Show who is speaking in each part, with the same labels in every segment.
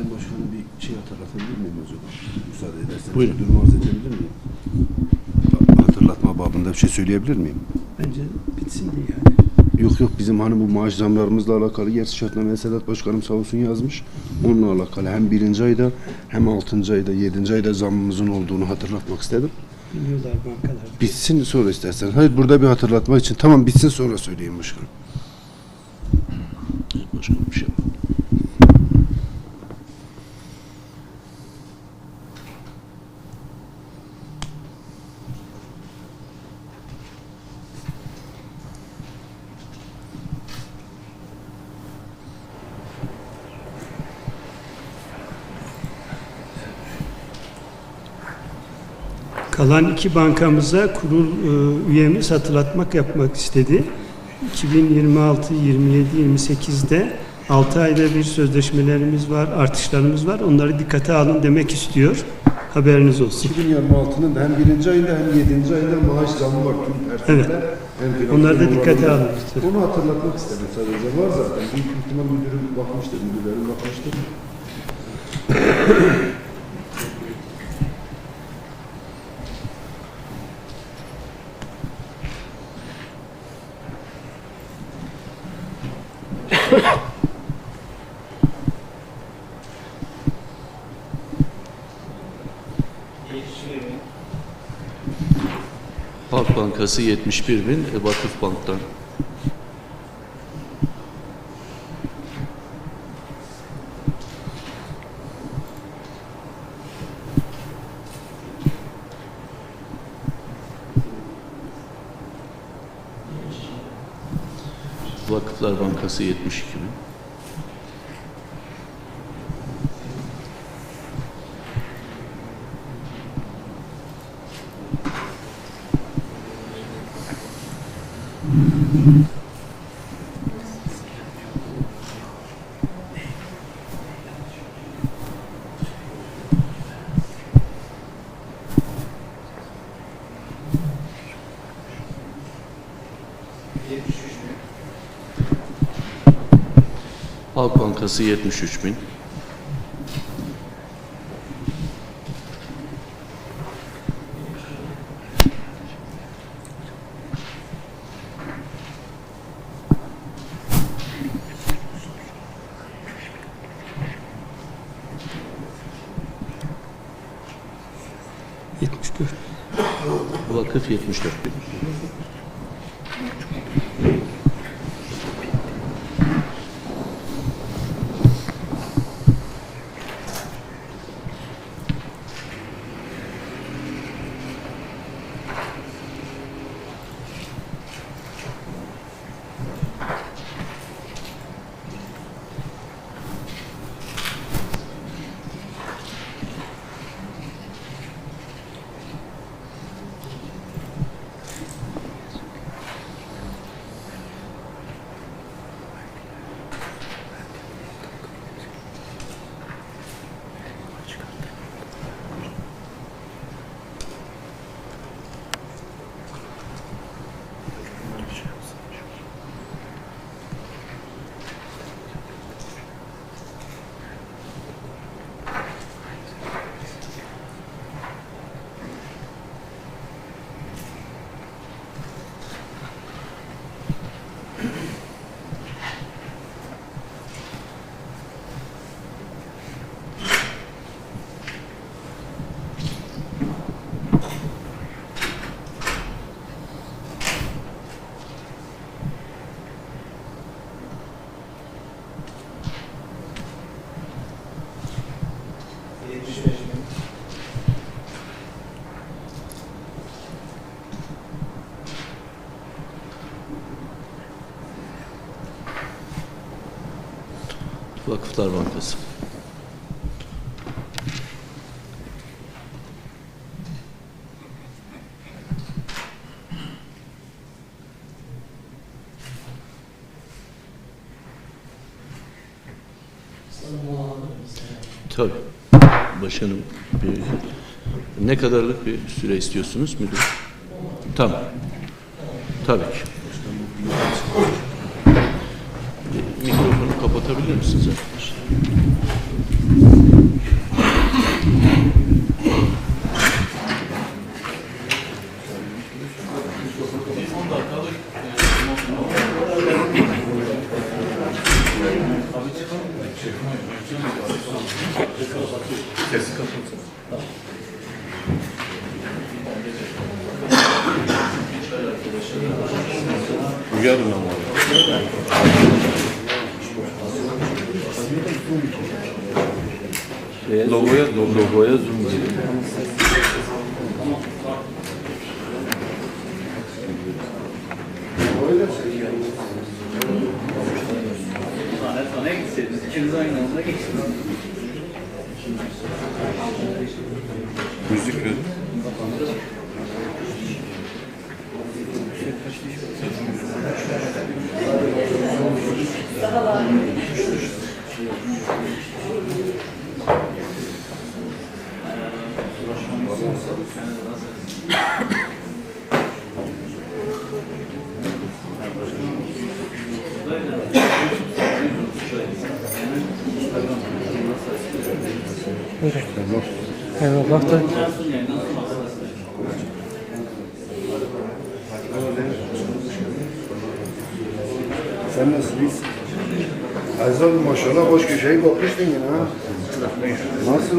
Speaker 1: Sayın Başkanım bir şey hatırlatabilir miyim zaman? Müsaade ederseniz.
Speaker 2: Buyurun.
Speaker 1: bir Durumu arz edebilir miyim? Hatırlatma babında bir şey söyleyebilir miyim?
Speaker 3: Bence bitsin diye yani.
Speaker 1: Yok yok bizim hani bu maaş zamlarımızla alakalı gerçi şartnameye Sedat Başkanım sağ olsun yazmış. Onunla alakalı hem birinci ayda hem altıncı ayda yedinci ayda zammımızın olduğunu hatırlatmak istedim.
Speaker 3: Biliyorlar bankalar.
Speaker 1: Bitsin sonra istersen. Hayır burada bir hatırlatma için. Tamam bitsin sonra söyleyeyim başkanım.
Speaker 2: Başkanım bir şey
Speaker 3: Kalan iki bankamıza kurul e, üyemiz hatırlatmak yapmak istedi. 2026, 27, 28'de 6 ayda bir sözleşmelerimiz var, artışlarımız var. Onları dikkate alın demek istiyor. Haberiniz olsun.
Speaker 1: 2026'nın da hem birinci ayında hem yedinci ayında maaş zammı var tüm personele. Hem
Speaker 3: Onları da dikkate alın.
Speaker 1: Onu hatırlatmak istedim sadece. Var zaten. Büyük ihtimal müdürüm bakmıştır, müdürlerim bakmıştır.
Speaker 2: Halk Bankası 71 bin, e, Vakıf Bank'tan Vakıflar Bankası 72 bin. Halk Bankası 73 bin. Vakıf 74 bin. Vakıflar Bankası. Tabii. Başkanım, bir, ne kadarlık bir süre istiyorsunuz müdür? Tamam. Tabii ki. Kapatabilir misiniz arkadaşlar?
Speaker 4: Uyarım ama. Logoya, logoya zoom edin.
Speaker 5: Sana gitseniz ikiniz aynı anda geçsiniz.
Speaker 6: Eyvallah da.
Speaker 1: Sen nasılsın? Aziz abi maşallah boş köşeyi bakmıştın yine ha. Nasıl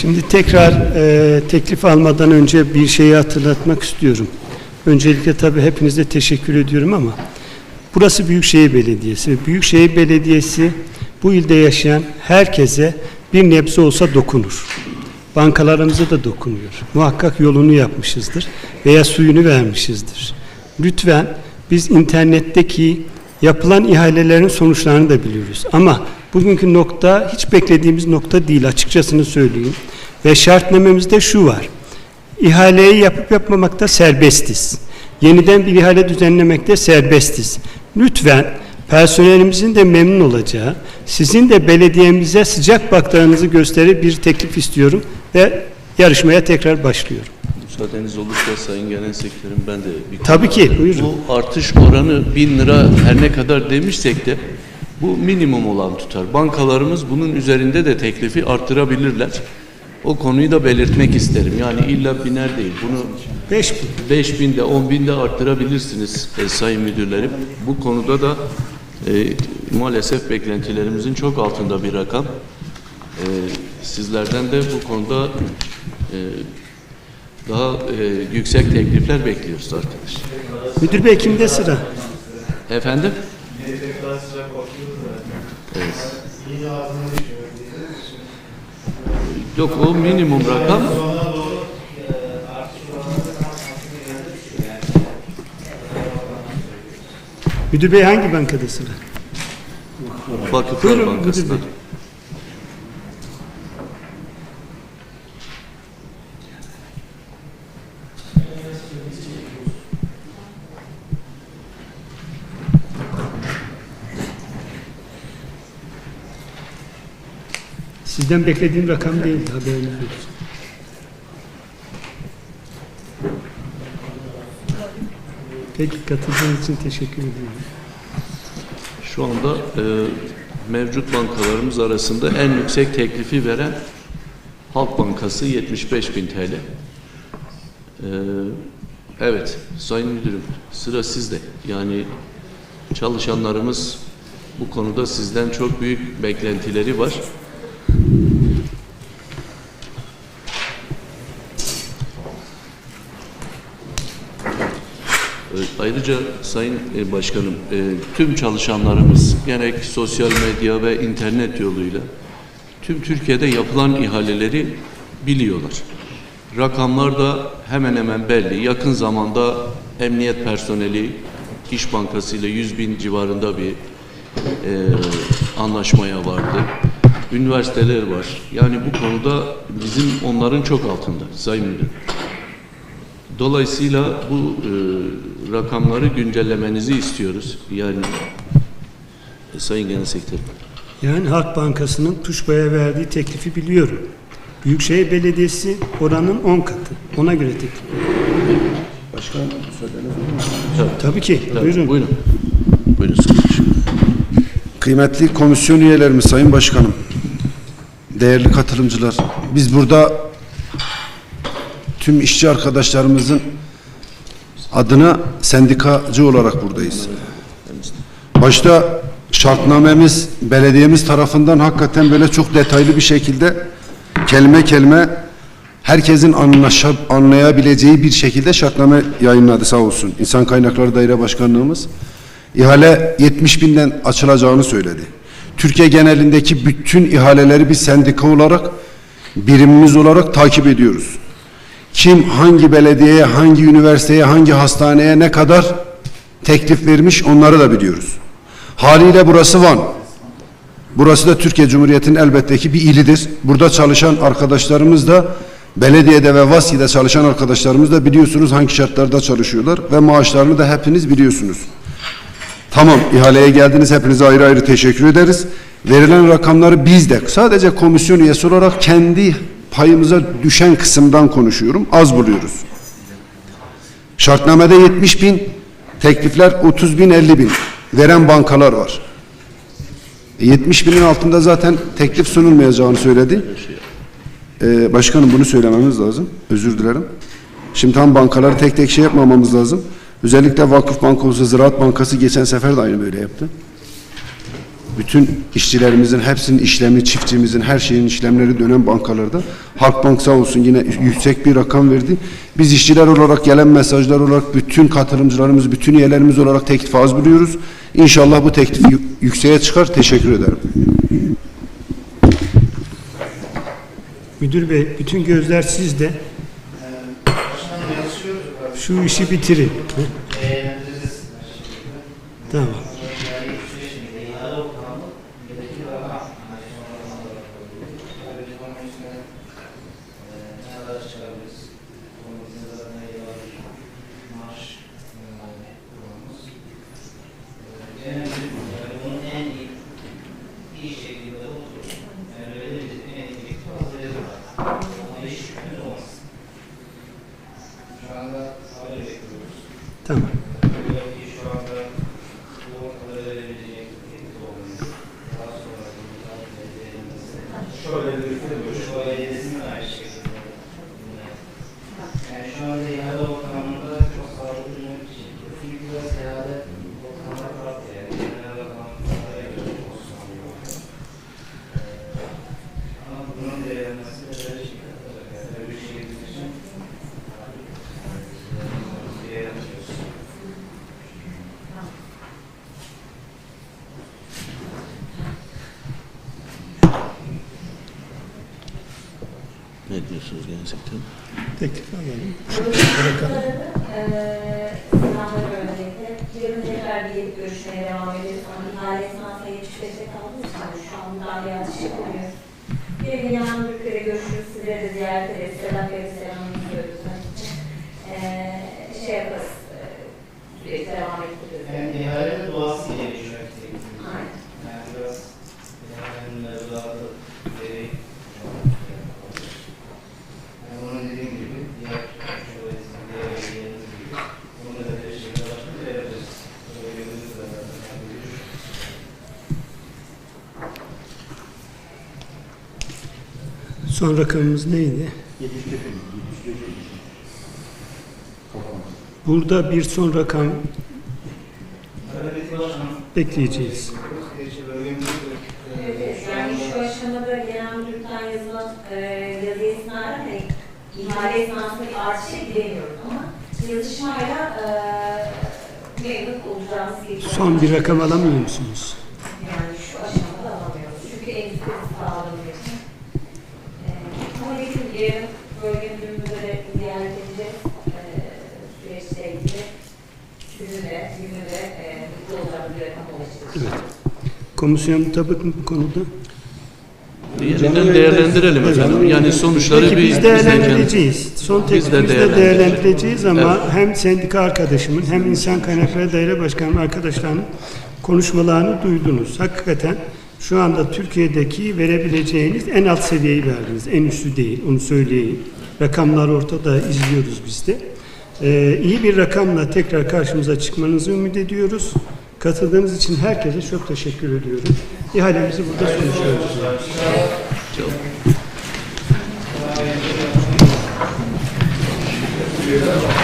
Speaker 3: Şimdi tekrar e, teklif almadan önce bir şeyi hatırlatmak istiyorum. Öncelikle tabii hepinize teşekkür ediyorum ama burası Büyükşehir Belediyesi Büyükşehir Belediyesi bu ilde yaşayan herkese bir nebze olsa dokunur. Bankalarımıza da dokunuyor. Muhakkak yolunu yapmışızdır veya suyunu vermişizdir. Lütfen biz internetteki yapılan ihalelerin sonuçlarını da biliyoruz. Ama bugünkü nokta hiç beklediğimiz nokta değil açıkçasını söyleyeyim. Ve şartnamemizde şu var. İhaleyi yapıp yapmamakta serbestiz. Yeniden bir ihale düzenlemekte serbestiz. Lütfen personelimizin de memnun olacağı, sizin de belediyemize sıcak baktığınızı gösterir bir teklif istiyorum ve yarışmaya tekrar başlıyorum.
Speaker 2: Müsaadeniz olursa Sayın Genel Sekreterim ben de bir
Speaker 3: Tabii ki, buyurun.
Speaker 2: Bu artış oranı 1000 lira her ne kadar demişsek de bu minimum olan tutar. Bankalarımız bunun üzerinde de teklifi arttırabilirler. O konuyu da belirtmek isterim. Yani illa biner değil. Bunu
Speaker 3: 5 bin.
Speaker 2: 5 binde 10 binde arttırabilirsiniz e, sayın müdürlerim. Bu konuda da e, maalesef beklentilerimizin çok altında bir rakam. E, sizlerden de bu konuda e, daha e, yüksek teklifler bekliyoruz arkadaşlar.
Speaker 3: Müdür Bey kimde sıra?
Speaker 2: Efendim? Evet. Yok o minimum rakam.
Speaker 3: Müdür Bey hangi bankada sıra?
Speaker 2: Vakıflar
Speaker 3: Buyurun, bey. Sizden beklediğim rakam değil haberiniz olsun. Peki katıldığınız için teşekkür ediyorum.
Speaker 2: Şu anda e, mevcut bankalarımız arasında en yüksek teklifi veren Halk Bankası 75 bin TL. E, evet, Sayın Müdürüm sıra sizde. Yani çalışanlarımız bu konuda sizden çok büyük beklentileri var. E, Ayrıca Sayın e, Başkanım, e, tüm çalışanlarımız gerek sosyal medya ve internet yoluyla tüm Türkiye'de yapılan ihaleleri biliyorlar. Rakamlar da hemen hemen belli. Yakın zamanda emniyet personeli İş Bankası ile 100 bin civarında bir e, anlaşmaya vardı. Üniversiteler var. Yani bu konuda bizim onların çok altında Sayın Müdür. Dolayısıyla bu e, rakamları güncellemenizi istiyoruz. Yani e, Sayın Genel Sekreterim.
Speaker 3: Yani Halk Bankası'nın Tuşba'ya verdiği teklifi biliyorum. Büyükşehir Belediyesi oranın 10 katı. Ona göre teklif.
Speaker 1: Başkan müsaadenizle.
Speaker 3: Tabii ki.
Speaker 2: Tabii,
Speaker 3: Buyurun.
Speaker 2: Buyurun. Buyurun Başkanım.
Speaker 1: Kıymetli komisyon üyelerimiz, Sayın Başkanım, değerli katılımcılar, biz burada tüm işçi arkadaşlarımızın adına sendikacı olarak buradayız. Başta şartnamemiz belediyemiz tarafından hakikaten böyle çok detaylı bir şekilde kelime kelime herkesin anlaşa, anlayabileceği bir şekilde şartname yayınladı sağ olsun. İnsan Kaynakları Daire Başkanlığımız. İhale 70 binden açılacağını söyledi. Türkiye genelindeki bütün ihaleleri biz sendika olarak, birimimiz olarak takip ediyoruz. Kim hangi belediyeye, hangi üniversiteye, hangi hastaneye ne kadar teklif vermiş onları da biliyoruz. Haliyle burası Van. Burası da Türkiye Cumhuriyeti'nin elbette ki bir ilidir. Burada çalışan arkadaşlarımız da belediyede ve VASİ'de çalışan arkadaşlarımız da biliyorsunuz hangi şartlarda çalışıyorlar ve maaşlarını da hepiniz biliyorsunuz. Tamam ihaleye geldiniz hepinize ayrı ayrı teşekkür ederiz. Verilen rakamları biz de sadece komisyon üyesi olarak kendi payımıza düşen kısımdan konuşuyorum. Az buluyoruz. Şartnamede 70 bin, teklifler 30 bin 50 bin veren bankalar var. E, 70 binin altında zaten teklif sunulmayacağını söyledi. Ee, başkanım bunu söylememiz lazım. Özür dilerim. Şimdi tam bankaları tek tek şey yapmamamız lazım. Özellikle Vakıf Bankası, Ziraat Bankası geçen sefer de aynı böyle yaptı. Bütün işçilerimizin hepsinin işlemi, çiftçimizin her şeyin işlemleri dönen bankalarda. Halkbank sağ olsun yine yüksek bir rakam verdi. Biz işçiler olarak gelen mesajlar olarak bütün katılımcılarımız, bütün üyelerimiz olarak teklif faz buluyoruz. İnşallah bu teklif yü- yükseğe çıkar. Teşekkür ederim.
Speaker 3: Müdür Bey, bütün gözler sizde. Şu işi bitirin. Tamam.
Speaker 7: Bunun en iyi, iyi şekilde oturup, yani öyle bir en iyi birlikte hazırlayalım. Ama hiç şüpheniz olmasın. Şu anda haber bekliyoruz.
Speaker 3: Tamam.
Speaker 7: Belki şu anda bu ortalığı verebilecek bir olmuyor. Daha sonra bunu takip edilmesi. Şöyle bir Şu ailesinin de aynı şekilde. Yani şu anda ihale ortamında çok sağlıklı bir şekilde. Çünkü biraz ihale ortamında farklı yani. Genel ortamda göre pozisyonluyor. Ama bunun değerlenmesi de böyle şekilde olacak. Yani böyle bir şey için bir yer açıyoruz.
Speaker 2: Ne diyorsunuz gerçekten?
Speaker 3: Teklif alalım.
Speaker 5: Yarın tekrar bir gelip görüşmeye devam ederiz. Ama ihale 75'te kaldığımız için şu an daha bir atış yapılmıyor. Bir gün yanında görüşürüz. Sizlere de ziyaret ederiz. Sedat Bey'e selamını söylüyoruz. Eee şey yaparız. eee, Süreci devam ettiririz.
Speaker 7: Yani ihalenin doğası gelişiyor.
Speaker 5: Aynen.
Speaker 7: Yani biraz ihalenin mevzuatı gereği yani onun dediğim gibi diğer şubesinin diğer üyelerimiz gibi bunu da bir şekilde başka verebiliriz. Böyle gözümüz de zaten yani bir
Speaker 3: Son rakamımız neydi? Burada bir son rakam bekleyeceğiz.
Speaker 5: Evet. Yani şu aşamada genel müdürlükten yazılan e, ihale esnasında bir artışa gidemiyoruz ama yazışmayla e, memnun.
Speaker 3: Son bir rakam alamıyor musunuz?
Speaker 5: Yani şu aşamada alamıyoruz. Çünkü endüstrisi sağladığı için. E, ama dediğim gibi yarın bölge müdürümüzü de ziyaret edeceğiz. E, süreçle ilgili. Sizin de, günü de e, mutlu olacağımız bir rakam ulaştıracağız.
Speaker 3: Evet. Komisyon mutabık mı bu konuda?
Speaker 2: Yeniden değerlendirelim efendim. Yani sonuçları
Speaker 3: Peki
Speaker 2: bir
Speaker 3: biz değerlendireceğiz. Son
Speaker 2: Biz de
Speaker 3: teklifimizde
Speaker 2: değerlendireceğiz.
Speaker 3: değerlendireceğiz ama hem sendika arkadaşımın hem insan kaynakları daire başkanım arkadaşlarının konuşmalarını duydunuz. Hakikaten şu anda Türkiye'deki verebileceğiniz en alt seviyeyi verdiniz. En üstü değil, onu söyleyeyim. Rakamlar ortada, izliyoruz biz de. Ee, iyi bir rakamla tekrar karşımıza çıkmanızı ümit ediyoruz. Katıldığınız için herkese çok teşekkür ediyorum. İhalemizi burada sonuçluyoruz.
Speaker 2: Ne?